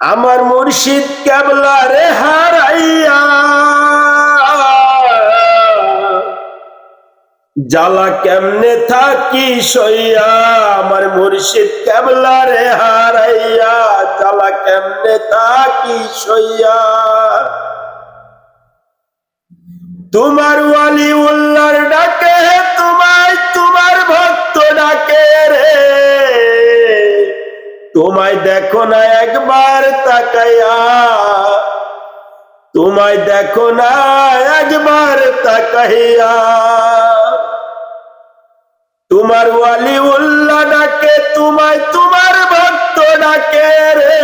আমার মুর্শিদ কেবলা রে হারাইয়া। জ্বালা কেমনে থাকি সইয়া আমার মুর্শিদ কেবলা রে হারাইয়া। জ্বালা কেমনে থাকি সইয়া তোমার ওয়ালি তোমায় দেখো না একবার তাকাইয়া। তোমায় দেখো না একবার তাকাইয়া। তোমার ওয়ালি উল্লাহ ডাকে, তোমায় তোমার ভক্ত ডাকে রে।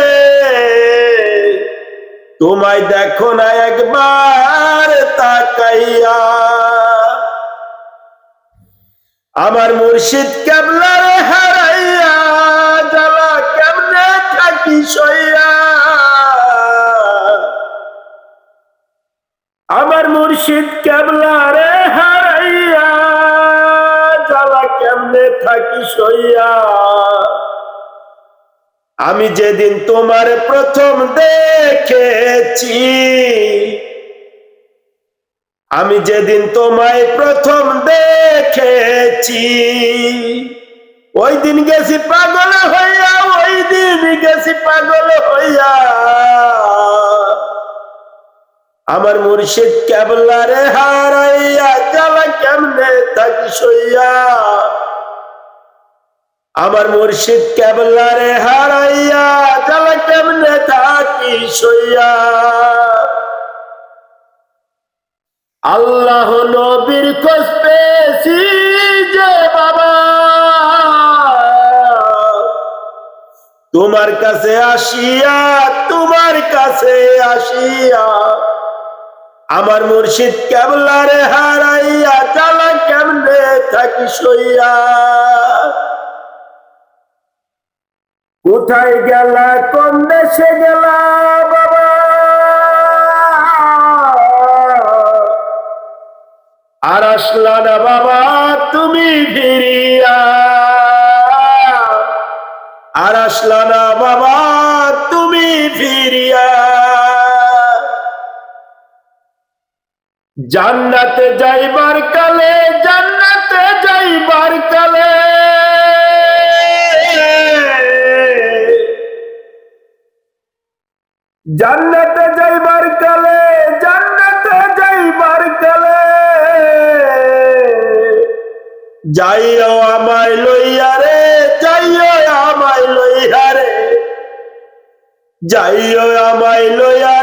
তোমায় দেখো না একবার তাকাইয়া। আমার মুর্শিদ কেবলার হারাইয়া আমার মুর্শিদ কেবলার হারাইয়া, জ্বালা কেমনে থাকি সইয়া? আমি যেদিন তোমার প্রথম দেখেছি, আমি যেদিন তোমায় প্রথম দেখেছি, ওই দিন গেছি পাগল হইয়া আমার মুর্শিদ কেবলারে হারাইয়া জ্বালা কেমনে থাকি সইয়া? আমার মুর্শিদ কেবলারে হারাইয়া জ্বালা কেমনে থাকি সইয়া? আল্লাহ নবীর খোঁজ যে বাবা। তোমার কাছে আসিয়া, তোমার কাছে আসিয়া আমার মুর্শিদ কেবলারে হারাইয়া জ্বালা কেমনে থাকি সইয়া কোথায় গেলা, কোন দেশে গেলা বাবা? আর আসলা না বাবা, তুমি ফিরিয়া। আর আসলা না বাবা, তুমি ফিরিয়া। জান্নাতে যাইবার কালে, জান্নাতে যাইবার কালে। জান্নাতে যাইবার কালে, জান্নাতে যাইবার কালে। যাইও আমায় লইয়া রে, যাইও আমায় লইয়া রে। যাইও আমায় লইয়া